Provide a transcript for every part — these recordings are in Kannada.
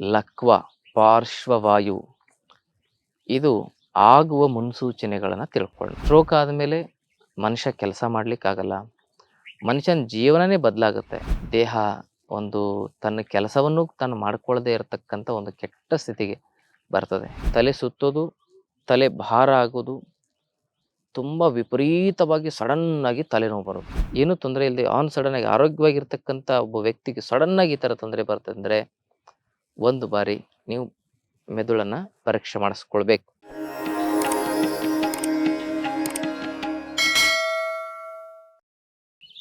ಲಕ್ವ, ಪಾರ್ಶ್ವವಾಯು. ಇದು ಆಗುವ ಮುನ್ಸೂಚನೆಗಳನ್ನು ತಿಳ್ಕೊಳ್ಳಿ ಸ್ಟ್ರೋಕ್ ಆದಮೇಲೆ ಮನುಷ್ಯ ಕೆಲಸ ಮಾಡಲಿಕ್ಕಾಗಲ್ಲ. ಮನುಷ್ಯನ ಜೀವನನೇ ಬದಲಾಗುತ್ತೆ. ದೇಹ ಒಂದು ತನ್ನ ಕೆಲಸವನ್ನು ತಾನು ಮಾಡ್ಕೊಳ್ಳದೆ ಇರತಕ್ಕಂಥ ಒಂದು ಕೆಟ್ಟ ಸ್ಥಿತಿಗೆ ಬರ್ತದೆ. ತಲೆ ಸುತ್ತೋದು, ತಲೆ ಭಾರ ಆಗೋದು, ತುಂಬ ವಿಪರೀತವಾಗಿ ಸಡನ್ನಾಗಿ ತಲೆನೋವು ಬರೋದು. ಏನೂ ತೊಂದರೆ ಇಲ್ಲದೆ ಆನ್ ಸಡನ್ನಾಗಿ ಆರೋಗ್ಯವಾಗಿರ್ತಕ್ಕಂಥ ಒಬ್ಬ ವ್ಯಕ್ತಿಗೆ ಸಡನ್ನಾಗಿ ಈ ಥರ ತೊಂದರೆ ಬರ್ತಂದ್ರೆ ಒಂದು ಬಾರಿ ನೀವು ಮೆದುಳನ್ನ ಪರೀಕ್ಷೆ ಮಾಡಿಸ್ಕೊಳ್ಬೇಕು.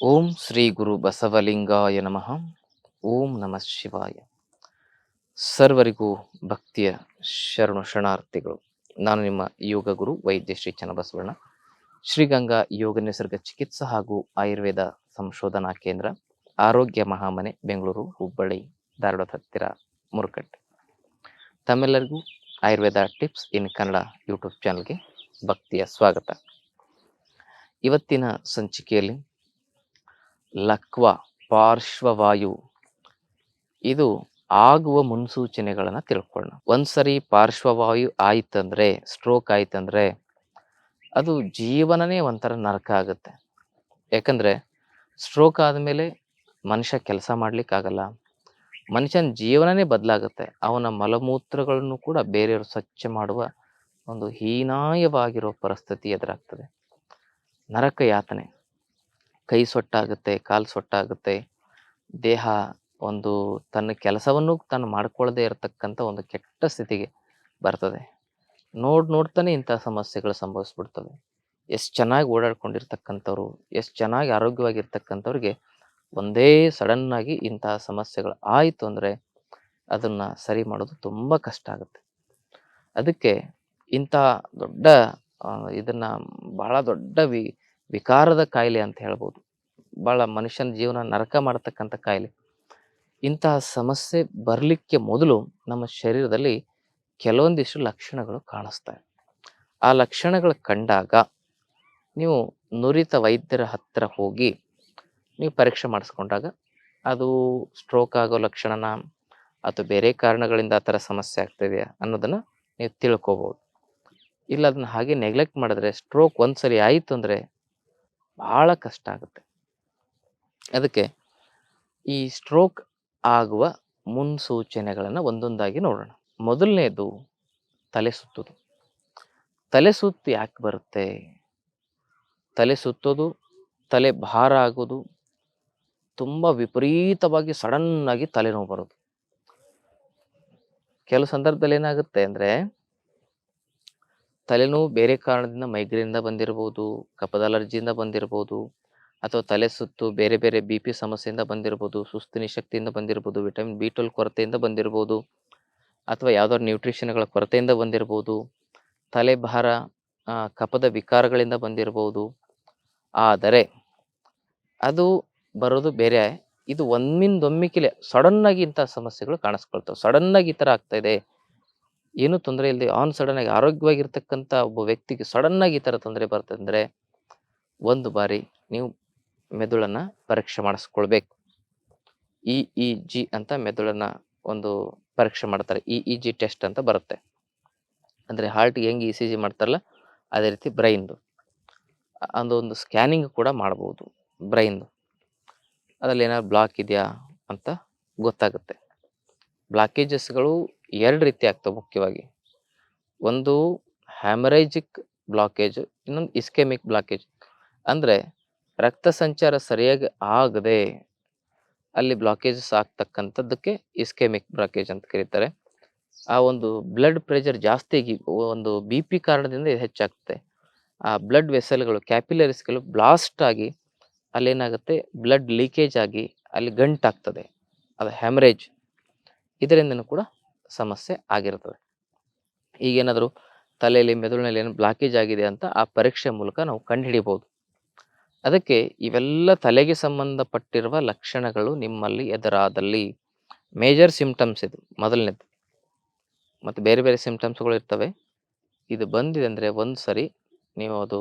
ಓಂ ಶ್ರೀ ಗುರು ಬಸವಲಿಂಗಾಯ ನಮಃ. ಓಂ ನಮಃ ಶಿವಾಯ. ಸರ್ವರಿಗೂ ಭಕ್ತಿಯ ಶರಣು ಶರಣಾರ್ಥಿಗಳು. ನಾನು ನಿಮ್ಮ ಯೋಗ ಗುರು ವೈದ್ಯ ಶ್ರೀ ಚನ್ನಬಸವಣ್ಣ. ಶ್ರೀಗಂಗಾ ಯೋಗ ನಿಸರ್ಗ ಚಿಕಿತ್ಸಾ ಹಾಗೂ ಆಯುರ್ವೇದ ಸಂಶೋಧನಾ ಕೇಂದ್ರ, ಆರೋಗ್ಯ ಮಹಾಮನೆ, ಬೆಂಗಳೂರು, ಹುಬ್ಬಳ್ಳಿ ಧಾರವಾಡ ಹತ್ತಿರ. ಮುರುಕಟ್ಟೆ ತಮ್ಮೆಲ್ಲರಿಗೂ Ayurveda tips in Kannada YouTube ಚಾನಲ್ಗೆ ಭಕ್ತಿಯ ಸ್ವಾಗತ. ಇವತ್ತಿನ ಸಂಚಿಕೆಯಲ್ಲಿ ಲಕ್ವ ಪಾರ್ಶ್ವವಾಯು. ಇದು ಆಗುವ ಮುನ್ಸೂಚನೆಗಳನ್ನು ತಿಳ್ಕೊಳ್ಳೋಣ. ಒಂದ್ಸರಿ ಪಾರ್ಶ್ವವಾಯು ಆಯ್ತಂದ್ರೆ, ಸ್ಟ್ರೋಕ್ ಆಯ್ತಂದ್ರೆ, ಅದು ಜೀವನನೇ ಒಂಥರ ನರಕ ಆಗುತ್ತೆ. ಯಾಕಂದ್ರೆ, ಸ್ಟ್ರೋಕ್ ಆದಮೇಲೆ ಮನುಷ್ಯ ಕೆಲಸ ಮಾಡ್ಲಿಕ್ಕಾಗಲ್ಲ. ಮನುಷ್ಯನ ಜೀವನನೇ ಬದಲಾಗುತ್ತೆ. ಅವನ ಮಲಮೂತ್ರಗಳನ್ನು ಕೂಡ ಬೇರೆಯವರು ಸ್ವಚ್ಛ ಮಾಡುವ ಒಂದು ಹೀನಾಯವಾಗಿರೋ ಪರಿಸ್ಥಿತಿ ಎದುರಾಗ್ತದೆ. ನರಕ ಯಾತನೆ. ಕೈ ಸೊಟ್ಟಾಗುತ್ತೆ, ಕಾಲು ಸೊಟ್ಟಾಗುತ್ತೆ. ದೇಹ ಒಂದು ತನ್ನ ಕೆಲಸವನ್ನು ತಾನು ಮಾಡ್ಕೊಳ್ಳದೆ ಇರತಕ್ಕಂಥ ಒಂದು ಕೆಟ್ಟ ಸ್ಥಿತಿಗೆ ಬರ್ತದೆ. ನೋಡ್ ನೋಡ್ತಾನೆ ಇಂಥ ಸಮಸ್ಯೆಗಳು ಸಂಭವಿಸ್ಬಿಡ್ತವೆ. ಎಷ್ಟು ಚೆನ್ನಾಗಿ ಓಡಾಡ್ಕೊಂಡಿರ್ತಕ್ಕಂಥವ್ರು, ಎಷ್ಟು ಚೆನ್ನಾಗಿ ಆರೋಗ್ಯವಾಗಿರ್ತಕ್ಕಂಥವ್ರಿಗೆ ಒಂದೇ ಸಡನ್ ಆಗಿ ಇಂತಹ ಸಮಸ್ಯೆಗಳು ಆಯಿತು ಅಂದರೆ ಅದನ್ನ ಸರಿ ಮಾಡೋದು ತುಂಬ ಕಷ್ಟ ಆಗುತ್ತೆ. ಅದಕ್ಕೆ ಇಂಥ ದೊಡ್ಡ ಇದನ್ನ ಬಹಳ ದೊಡ್ಡ ವಿ, ವಿಕಾರದ ಕಾಯಿಲೆ ಅಂತ ಹೇಳ್ಬೋದು. ಬಹಳ ಮನುಷ್ಯನ ಜೀವನ ನರಕ ಮಾಡತಕ್ಕಂಥ ಕಾಯಿಲೆ. ಇಂತಹ ಸಮಸ್ಯೆ ಬರಲಿಕ್ಕೆ ಮೊದಲು ನಮ್ಮ ಶರೀರದಲ್ಲಿ ಕೆಲವೊಂದಿಷ್ಟು ಲಕ್ಷಣಗಳು ಕಾಣಿಸ್ತವೆ ಆ ಲಕ್ಷಣಗಳು ಕಂಡಾಗ ನೀವು ನುರಿತ ವೈದ್ಯರ ಹತ್ತಿರ ಹೋಗಿ ನೀವು ಪರೀಕ್ಷೆ ಮಾಡಿಸ್ಕೊಂಡಾಗ ಅದು ಸ್ಟ್ರೋಕ್ ಆಗೋ ಲಕ್ಷಣನ ಅಥವಾ ಬೇರೆ ಕಾರಣಗಳಿಂದ ಆ ಥರ ಸಮಸ್ಯೆ ಆಗ್ತಿದೆಯಾ ಅನ್ನೋದನ್ನು ನೀವು ತಿಳ್ಕೊಬೋದು. ಇಲ್ಲ, ಅದನ್ನ ಹಾಗೆ ನೆಗ್ಲೆಕ್ಟ್ ಮಾಡಿದ್ರೆ ಸ್ಟ್ರೋಕ್ ಒಂದ್ಸರಿ ಆಯಿತು ಅಂದರೆ ಭಾಳ ಕಷ್ಟ ಆಗುತ್ತೆ. ಅದಕ್ಕೆ ಈ ಸ್ಟ್ರೋಕ್ ಆಗುವ ಮುನ್ಸೂಚನೆಗಳನ್ನು ಒಂದೊಂದಾಗಿ ನೋಡೋಣ. ಮೊದಲನೇದು ತಲೆ ಸುತ್ತೋದು. ತಲೆ ಸುತ್ತು ಯಾಕೆ ಬರುತ್ತೆ? ತಲೆ ಸುತ್ತೋದು, ತಲೆ ಭಾರ ಆಗೋದು ತುಂಬ ವಿಪರೀತವಾಗಿ ಸಡನ್ ಆಗಿ ತಲೆನೋವು ಬರೋದು. ಕೆಲವು ಸಂದರ್ಭದಲ್ಲಿ ಏನಾಗುತ್ತೆ ಅಂದ್ರೆ, ತಲೆನೋವು ಬೇರೆ ಕಾರಣದಿಂದ ಮೈಗ್ರೇನಿಂದ ಬಂದಿರಬಹುದು ಕಪದ ಅಲರ್ಜಿಯಿಂದ ಬಂದಿರಬಹುದು ಅಥವಾ ತಲೆ ಸುತ್ತು ಬೇರೆ ಬೇರೆ ಬಿ ಪಿ ಸಮಸ್ಯೆಯಿಂದ ಬಂದಿರ್ಬೋದು, ಸುಸ್ತು ಶಕ್ತಿಯಿಂದ ಬಂದಿರ್ಬೋದು, ವಿಟಮಿನ್ ಬಿ ಟ್ವೆಲ್ ಕೊರತೆಯಿಂದ ಬಂದಿರ್ಬೋದು, ಅಥವಾ ಯಾವ್ದಾದ್ರು ನ್ಯೂಟ್ರಿಷನ್ಗಳ ಕೊರತೆಯಿಂದ ಬಂದಿರ್ಬೋದು, ತಲೆ ಭಾರ ಕಪದ ವಿಕಾರಗಳಿಂದ ಬಂದಿರಬಹುದು ಆದರೆ ಅದು ಬರೋದು ಬೇರೆ. ಇದು ಒಮ್ಮಿಂದೊಮ್ಮಿಕಿಲೆ ಸಡನ್ ಆಗಿ ಇಂತಹ ಸಮಸ್ಯೆಗಳು ಕಾಣಿಸ್ಕೊಳ್ತಾವೆ. ಆಗಿ ಈ ಥರ ಆಗ್ತಾ ಇದೆ. ಏನು ತೊಂದರೆ ಇಲ್ಲದೆ ಆನ್ ಸಡನ್ ಆಗಿ ಆರೋಗ್ಯವಾಗಿರ್ತಕ್ಕಂಥ ಒಬ್ಬ ವ್ಯಕ್ತಿಗೆ ಸಡನ್ ಆಗಿ ಈ ಥರ ತೊಂದರೆ ಅಂದ್ರೆ ಒಂದು ಬಾರಿ ನೀವು ಮೆದುಳನ್ನ ಪರೀಕ್ಷೆ ಮಾಡಿಸ್ಕೊಳ್ಬೇಕು. ಇ ಇ ಜಿ ಅಂತ ಮೆದುಳನ್ನ ಒಂದು ಪರೀಕ್ಷೆ ಮಾಡ್ತಾರೆ. ಇ ಇ ಜಿ ಟೆಸ್ಟ್ ಅಂತ ಬರುತ್ತೆ. ಅಂದ್ರೆ ಹಾರ್ಟ್ಗೆ ಹೆಂಗೆ ಇ ಸಿ ಜಿ ಮಾಡ್ತಾರಲ್ಲ, ಅದೇ ರೀತಿ ಬ್ರೈನ್ದು. ಅದೊಂದು ಸ್ಕ್ಯಾನಿಂಗ್ ಕೂಡ ಮಾಡ್ಬೋದು ಬ್ರೈನ್ದು. ಅದರಲ್ಲಿ ಏನಾದ್ರು ಬ್ಲಾಕ್ ಇದೆಯಾ ಅಂತ ಗೊತ್ತಾಗುತ್ತೆ. ಬ್ಲಾಕೇಜಸ್ಗಳು ಎರಡು ರೀತಿ ಆಗ್ತವೆ ಮುಖ್ಯವಾಗಿ. ಒಂದು ಹ್ಯಾಮರೈಜಿಕ್ ಬ್ಲಾಕೇಜ್ ಇನ್ನೊಂದು ಇಸ್ಕೆಮಿಕ್ ಬ್ಲಾಕೇಜ್ ಅಂದರೆ ರಕ್ತ ಸಂಚಾರ ಸರಿಯಾಗಿ ಆಗದೆ ಅಲ್ಲಿ ಬ್ಲಾಕೇಜಸ್ ಆಗ್ತಕ್ಕಂಥದ್ದಕ್ಕೆ ಇಸ್ಕೆಮಿಕ್ ಬ್ಲಾಕೇಜ್ ಅಂತ ಕರೀತಾರೆ. ಆ ಒಂದು ಬ್ಲಡ್ ಪ್ರೆಷರ್ ಜಾಸ್ತಿ ಒಂದು ಬಿ ಪಿ ಕಾರಣದಿಂದ ಹೆಚ್ಚಾಗ್ತದೆ. ಆ ಬ್ಲಡ್ ವೆಸಲ್ಗಳು ಕ್ಯಾಪಿಲರಿಸ್ಗಳು ಬ್ಲಾಸ್ಟ್ ಆಗಿ ಅಲ್ಲೇನಾಗುತ್ತೆ? ಬ್ಲಡ್ ಲೀಕೇಜ್ ಆಗಿ ಅಲ್ಲಿ ಗಂಟಾಗ್ತದೆ. ಅದು ಹ್ಯಾಮರೇಜ್ ಇದರಿಂದನೂ ಕೂಡ ಸಮಸ್ಯೆ ಆಗಿರ್ತದೆ. ಈಗೇನಾದರೂ ತಲೆಯಲ್ಲಿ, ಮೆದುಳಿನಲ್ಲಿ ಏನು ಬ್ಲಾಕೇಜ್ ಆಗಿದೆ ಅಂತ ಆ ಪರೀಕ್ಷೆ ಮೂಲಕ ನಾವು ಕಂಡುಹಿಡಿಬೋದು. ಅದಕ್ಕೆ ಇವೆಲ್ಲ ತಲೆಗೆ ಸಂಬಂಧಪಟ್ಟಿರುವ ಲಕ್ಷಣಗಳು ನಿಮ್ಮಲ್ಲಿ ಎದುರಾದಲ್ಲಿ. ಮೇಜರ್ ಸಿಂಪ್ಟಮ್ಸ್ ಇದು, ಮೊದಲನೇದು. ಮತ್ತು ಬೇರೆ ಬೇರೆ ಸಿಂಪ್ಟಮ್ಸ್ಗಳು ಇರ್ತವೆ. ಇದು ಬಂದಿದೆ ಅಂದರೆ ಒಂದು ಸರಿ ನೀವು ಅದು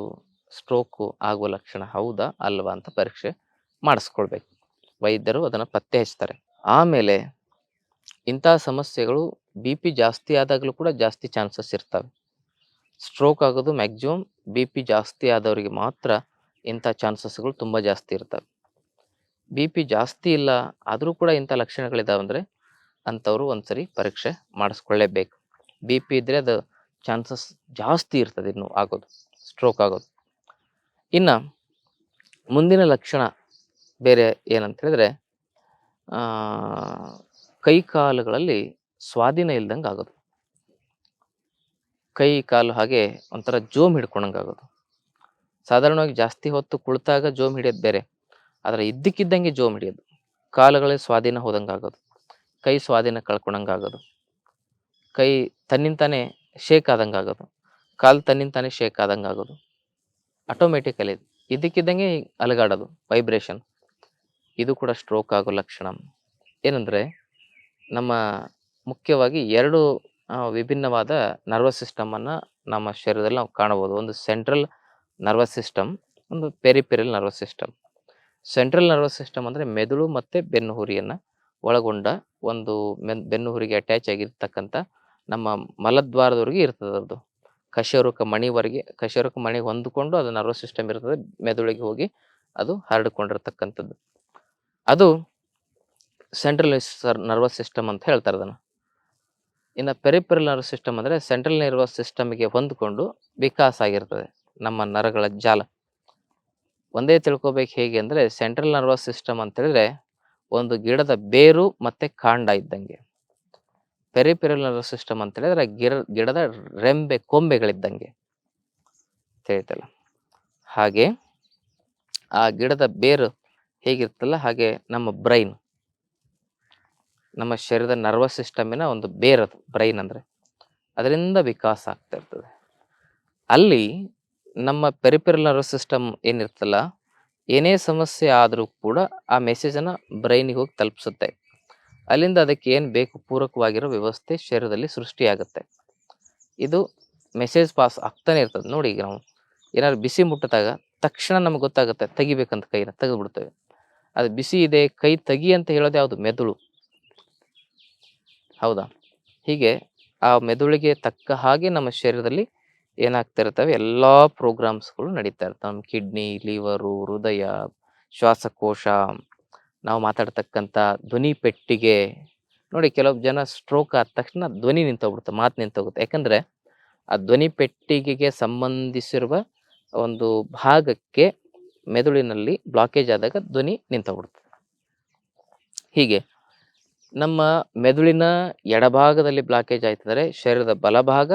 ಸ್ಟ್ರೋಕು ಆಗುವ ಲಕ್ಷಣ ಹೌದಾ? ಅಲ್ವಾ? ಅಂತ ಪರೀಕ್ಷೆ ಮಾಡಿಸ್ಕೊಳ್ಬೇಕು. ವೈದ್ಯರು ಅದನ್ನು ಪತ್ತೆ ಹಚ್ತಾರೆ ಆಮೇಲೆ ಇಂಥ ಸಮಸ್ಯೆಗಳು ಬಿ ಪಿ ಜಾಸ್ತಿ ಆದಾಗಲೂ ಕೂಡ ಜಾಸ್ತಿ ಚಾನ್ಸಸ್ ಇರ್ತವೆ. ಸ್ಟ್ರೋಕ್ ಆಗೋದು ಮ್ಯಾಕ್ಸಿಮಮ್ ಬಿ ಪಿ ಜಾಸ್ತಿ ಆದವರಿಗೆ ಮಾತ್ರ ಇಂಥ ಚಾನ್ಸಸ್ಗಳು ತುಂಬ ಜಾಸ್ತಿ ಇರ್ತವೆ. ಬಿ ಪಿ ಜಾಸ್ತಿ ಇಲ್ಲ ಆದರೂ ಕೂಡ ಇಂಥ ಲಕ್ಷಣಗಳಿದಾವೆ ಅಂದರೆ ಅಂಥವ್ರು ಒಂದ್ಸರಿ ಪರೀಕ್ಷೆ ಮಾಡಿಸ್ಕೊಳ್ಳೇಬೇಕು. ಬಿ ಪಿ ಇದ್ದರೆ ಅದು ಚಾನ್ಸಸ್ ಜಾಸ್ತಿ ಇರ್ತದೆ ಇನ್ನು ಆಗೋದು, ಸ್ಟ್ರೋಕ್ ಆಗೋದು. ಇನ್ನು ಮುಂದಿನ ಲಕ್ಷಣ ಬೇರೆ ಏನಂತ ಹೇಳಿದ್ರೆ ಕೈ ಕಾಲುಗಳಲ್ಲಿ ಸ್ವಾಧೀನ ಇಲ್ದಂಗೆ ಆಗೋದು. ಕೈ ಕಾಲು ಹಾಗೆ ಒಂಥರ ಜೋಮ್ ಹಿಡ್ಕೊಂಡಂಗೆ ಆಗೋದು. ಸಾಧಾರಣವಾಗಿ ಜಾಸ್ತಿ ಹೊತ್ತು ಕುಳಿತಾಗ ಜೋಮ್ ಹಿಡಿಯೋದು ಬೇರೆ, ಆದರೆ ಇದ್ದಕ್ಕಿದ್ದಂಗೆ ಜೋಮ್ ಹಿಡಿಯೋದು. ಕಾಲುಗಳೇ ಸ್ವಾಧೀನ ಹೋದಂಗೆ ಆಗೋದು. ಕೈ ಸ್ವಾಧೀನ ಕಳ್ಕೊಂಡಂಗೆ ಆಗೋದು. ಕೈ ತನ್ನಿಂತಾನೆ ಶೇಕ್ ಆದಂಗೆ ಆಗೋದು. ಕಾಲು ತನ್ನಿಂದಾನೇ ಶೇಕ್ ಆದಂಗೆ ಆಗೋದು. ಆಟೋಮೆಟಿಕಲಿ ಇದಕ್ಕಿದ್ದಂಗೆ ಅಲಗಾಡೋದು ವೈಬ್ರೇಷನ್ ಇದು ಕೂಡ ಸ್ಟ್ರೋಕ್ ಆಗೋ ಲಕ್ಷಣ. ಏನಂದರೆ, ನಮ್ಮ ಮುಖ್ಯವಾಗಿ ಎರಡು ವಿಭಿನ್ನವಾದ ನರ್ವಸ್ ಸಿಸ್ಟಮನ್ನು ನಮ್ಮ ಶರೀರದಲ್ಲಿ ನಾವು ಕಾಣಬಹುದು. ಒಂದು ಸೆಂಟ್ರಲ್ ನರ್ವಸ್ ಸಿಸ್ಟಮ್ ಒಂದು peripheral nervous system central nervous system ಅಂದರೆ ಮೆದುಳು ಮತ್ತು ಬೆನ್ನುಹುರಿಯನ್ನು ಒಳಗೊಂಡ ಒಂದು ಬೆನ್ನುಹುರಿಗೆ ಅಟ್ಯಾಚ್ ಆಗಿರ್ತಕ್ಕಂಥ ನಮ್ಮ ಮಲದ್ವಾರದವರೆಗೆ ಇರ್ತದೆ ಅದು ಕಶೇರುಕ ಮಣಿವರೆಗೆ, ಕಶೇರುಕ ಮಣಿ ಹೊಂದಿಕೊಂಡು ಅದು ನರ್ವಸ್ ಸಿಸ್ಟಮ್ ಇರ್ತದೆ, ಮೆದುಳಿಗೆ ಹೋಗಿ ಅದು ಹರಡಿಕೊಂಡಿರ್ತಕ್ಕಂಥದ್ದು. ಅದು ಸೆಂಟ್ರಲ್ ನರ್ವಸ್ ಸಿಸ್ಟಮ್ ಅಂತ ಹೇಳ್ತಾರೆ ಅದನ್ನು. ಇನ್ನು ಪೆರಿಪೆರಲ್ ನರ್ವಸ್ ಸಿಸ್ಟಮ್ ಅಂದರೆ ಸೆಂಟ್ರಲ್ ನರ್ವಸ್ ಸಿಸ್ಟಮ್ಗೆ ಹೊಂದಿಕೊಂಡು ವಿಕಾಸ ಆಗಿರ್ತದೆ ನಮ್ಮ ನರಗಳ ಜಾಲ. ಒಂದೇ ತಿಳ್ಕೊಬೇಕು ಹೇಗೆ ಅಂದರೆ ಸೆಂಟ್ರಲ್ ನರ್ವಸ್ ಸಿಸ್ಟಮ್ ಅಂತ ಹೇಳಿದ್ರೆ ಒಂದು ಗಿಡದ ಬೇರು ಮತ್ತೆ ಕಾಂಡ ಇದ್ದಂಗೆ. ಪೆರಿಪೆರಲ್ ನರ್ವಸ್ ಸಿಸ್ಟಮ್ ಅಂತ ಹೇಳಿದ್ರೆ ಗಿಡ, ಗಿಡದ ರೆಂಬೆ, ಕೊಂಬೆಗಳಿದ್ದಂಗೆ ತಿಳಿತಲ್ಲ ಹಾಗೆ ಆ ಗಿಡದ ಬೇರು ಹೇಗಿರ್ತಲ್ಲ, ಹಾಗೆ ನಮ್ಮ ಬ್ರೈನ್ ನಮ್ಮ ಶರೀರದ ನರ್ವಸ್ ಸಿಸ್ಟಮಿನ ಒಂದು ಬೇರದು ಬ್ರೈನ್ ಅಂದರೆ. ಅದರಿಂದ ವಿಕಾಸ ಆಗ್ತಾ ಇರ್ತದೆ. ಅಲ್ಲಿ ನಮ್ಮ ಪೆರಿಪೆರಲ್ ನರ್ವಸ್ ಸಿಸ್ಟಮ್ ಏನಿರ್ತಲ್ಲ, ಏನೇ ಸಮಸ್ಯೆ ಆದರೂ ಕೂಡ ಆ ಮೆಸೇಜನ್ನು ಬ್ರೈನಿಗೆ ಹೋಗಿ ತಲುಪಿಸುತ್ತೆ. ಅಲ್ಲಿಂದ ಅದಕ್ಕೆ ಏನು ಬೇಕು ಪೂರಕವಾಗಿರೋ ವ್ಯವಸ್ಥೆ ಶರೀರದಲ್ಲಿ ಸೃಷ್ಟಿಯಾಗುತ್ತೆ. ಇದು ಮೆಸೇಜ್ ಪಾಸ್ ಆಗ್ತಾನೆ ಇರ್ತದೆ. ನೋಡಿ ಈಗ ನಾವು ಏನಾದ್ರು ಬಿಸಿ ಮುಟ್ಟಿದಾಗ ತಕ್ಷಣ ನಮ್ಗೆ ಗೊತ್ತಾಗುತ್ತೆ ತೆಗಿಬೇಕಂತ ಕೈನ ತೆಗೆದು ಬಿಡ್ತೇವೆ ಅದು ಬಿಸಿ ಇದೆ, ಕೈ ತೆಗಿ ಅಂತ ಹೇಳೋದು ಯಾವುದು? ಮೆದುಳು. ಹೌದಾ? ಹೀಗೆ ಆ ಮೆದುಳಿಗೆ ತಕ್ಕ ಹಾಗೆ ನಮ್ಮ ಶರೀರದಲ್ಲಿ ಏನಾಗ್ತಾ ಇರ್ತವೆ? ಎಲ್ಲ ಪ್ರೋಗ್ರಾಮ್ಸ್ಗಳು ನಡೀತಾ ಇರ್ತವೆ. ನಮ್ಮ ಕಿಡ್ನಿ ಲಿವರು ಹೃದಯ, ಶ್ವಾಸಕೋಶ ನಾವು ಮಾತಾಡ್ತಕ್ಕಂಥ ಧ್ವನಿ ಪೆಟ್ಟಿಗೆ, ನೋಡಿ ಕೆಲವು ಜನ ಸ್ಟ್ರೋಕ್ ಆದ ತಕ್ಷಣ ಧ್ವನಿ ನಿಂತೋಗ್ಬಿಡುತ್ತೆ, ಮಾತು ನಿಂತೋಗುತ್ತೆ. ಯಾಕಂದರೆ ಆ ಧ್ವನಿ ಪೆಟ್ಟಿಗೆಗೆ ಸಂಬಂಧಿಸಿರುವ ಒಂದು ಭಾಗಕ್ಕೆ ಮೆದುಳಿನಲ್ಲಿ ಬ್ಲಾಕೇಜ್ ಆದಾಗ ಧ್ವನಿ ನಿಂತೋಗ್ಬಿಡುತ್ತೆ. ಹೀಗೆ ನಮ್ಮ ಮೆದುಳಿನ ಎಡಭಾಗದಲ್ಲಿ ಬ್ಲಾಕೇಜ್ ಆಯ್ತಂದರೆ ಶರೀರದ ಬಲಭಾಗ